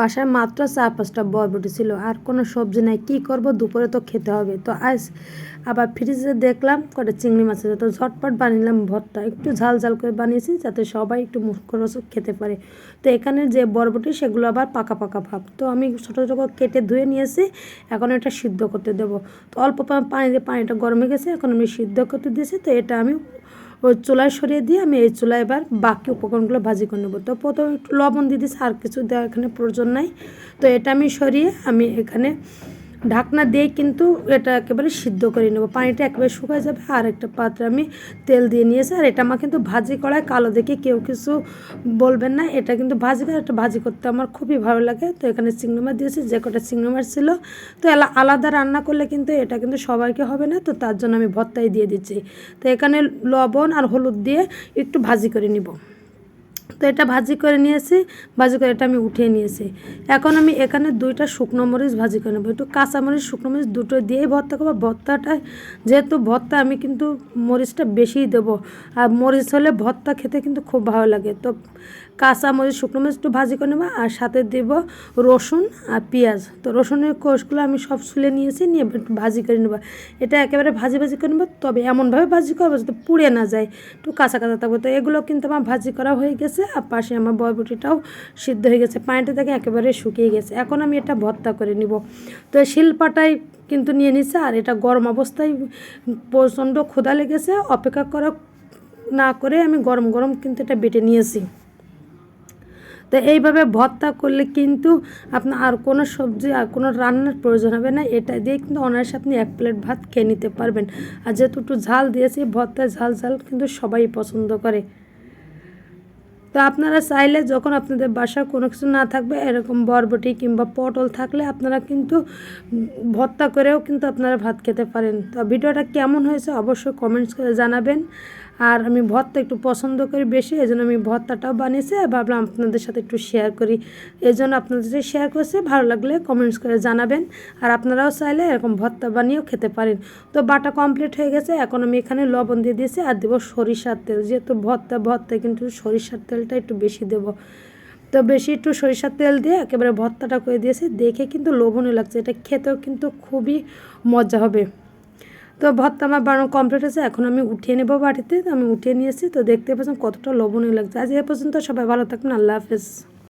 বাসায় মাত্র চার পাঁচটা বরবটি ছিল। আর কোনো সবজি নাই। কি করব? দুপুরে তো খেতে হবে। তো আজ আবার ফ্রিজে দেখলাম কটা চিংড়ি মাছ আছে। তো ঝটপট বানিলাম ভর্তা। একটু ঝাল ঝাল করে বানিয়েছি যাতে সবাই একটু মুখ মুখরস খেতে পারে। তো এখানে যে বরবটি, সেগুলো আবার পাকা পাকা ভাব। তো আমি ছোটো ছোটো কেটে ধুয়ে নিয়েছি। এখন এটা সিদ্ধ করতে দেবো। তো অল্প পানি দিয়ে পানিটা গরমে গেছে। এখন আমি সিদ্ধ করতে দিয়েছি। তো এটা আমি ওই চুলায় সরিয়ে দিয়ে আমি এই চুলায় এবার বাকি উপকরণগুলো ভাজি করে নেব। তো প্রথমে একটু লবণ দিয়ে দিয়েছি আর কিছু দেওয়া এখানে প্রয়োজন নাই। তো এটা আমি সরিয়ে আমি এখানে ঢাকনা দিয়ে কিন্তু এটা একেবারে সিদ্ধ করে নেব। পানিটা একেবারে শুকায় যাবে, আর একটা পাত্রে আমি তেল দিয়ে নিয়েছি। আর এটা আমার কিন্তু ভাজি করায় কালো দেখে কেউ কিছু বলবেন না। এটা কিন্তু ভাজি করে একটা ভাজি করতে আমার খুবই ভালো লাগে। তো এখানে চিংড়ি মাছ দিয়েছি, যে কটা চিংড়ি মাছ ছিল। তো এলা, আলাদা রান্না করলে কিন্তু এটা কিন্তু সবাইকে হবে না। তো তার জন্য আমি ভর্তাই দিয়ে দিচ্ছি। তো এখানে লবণ আর হলুদ দিয়ে একটু ভাজি করে নিব। তো এটা ভাজি করে নিয়েছি, ভাজি করে এটা আমি উঠিয়ে নিয়েছি। এখন আমি এখানে দুইটা শুকনো মরিচ ভাজি করে নেব। একটু কাঁচা মরিচ, শুকনো মরিচ দুটো দিয়েই ভর্তা করব। ভর্তাটা যেহেতু ভর্তা, আমি কিন্তু মরিচটা বেশিই দেবো। আর মরিচ হলে ভর্তা খেতে কিন্তু খুব ভালো লাগে। তো কাঁচা মরিচ, শুকনো মরিচ একটু ভাজি করে নেব। আর সাথে দেব রসুন আর পেঁয়াজ। তো রসুনের কোষগুলো আমি সব ছুলে নিয়েছি, নিয়ে একটু ভাজি করে নেব। এটা একেবারে ভাজি ভাজি করে নেব। তবে এমনভাবে ভাজি করব যাতে পুড়ে না যায়। একটু কাঁচা কাঁচা থাকবে। তো এগুলো কিন্তু আমার ভাজি করা হয়ে গেছে। আর পাশে আমার বরবটিটাও সিদ্ধ হয়ে গেছে, পানিটা থেকে একেবারে শুকিয়ে গেছে। এখন আমি এটা ভর্তা করে নিব। তো শিলপাটায় কিন্তু নিয়ে নিছে, আর এটা গরম অবস্থায় প্রচণ্ড ক্ষুধা লেগেছে। অপেক্ষা করা না করে আমি গরম গরম কিন্তু এটা বেটে নিয়েছি। তো এইভাবে ভর্তা করলে কিন্তু আপনার আর কোনো সবজি আর কোনো রান্নার প্রয়োজন হবে না। এটা দিয়ে কিন্তু অনায়াসে আপনি এক প্লেট ভাত খেয়ে নিতে পারবেন। আর যেহেতু একটু ঝাল দিয়েছি ভর্তা ঝাল ঝাল কিন্তু সবাই পছন্দ করে। তো আপনারা চাইলে যখন আপনাদের বাসায় কোনো কিছু না থাকবে, এরকম বরবটি কিংবা পটল থাকলে আপনারা কিন্তু ভর্তা করেও কিন্তু আপনারা ভাত খেতে পারেন। তো ভিডিওটা কেমন হয়েছে অবশ্যই কমেন্টস করে জানাবেন। আর আমি ভর্তা একটু পছন্দ করি বেশি এই জন্য আমি ভর্তাটাও বানিয়েছি আর ভাবলাম আপনাদের সাথে একটু শেয়ার করি। এই জন্য আপনাদের সাথে শেয়ার করছি, ভালো লাগলে কমেন্টস করে জানাবেন। আর আপনারাও চাইলে এরকম ভর্তা বানিয়েও খেতে পারেন। তো বাটা কমপ্লিট হয়ে গেছে, এখন আমি এখানে লবণ দিয়ে দিয়েছি আর দেবো সরিষার তেল। যেহেতু ভর্তা ভর্তা কিন্তু সরিষার তেলটা একটু বেশি দেব। তো বেশি একটু সরিষার তেল দিয়ে একেবারে ভর্তাটা করে দিয়েছি। দেখে কিন্তু লোভনীয় লাগছে। এটা খেতেও কিন্তু খুবই মজা হবে। তো ভর্তা আমার বানানো কমপ্লিট হয়েছে। এখন আমি উঠিয়ে নেব বাড়িতে তো আমি উঠিয়ে নিয়েছি। তো দেখতে পাচ্ছেন কতটা লোভনীয় লাগছে। আজ এ পর্যন্ত সবাই ভালো থাকবেন। আল্লাহ হাফেজ।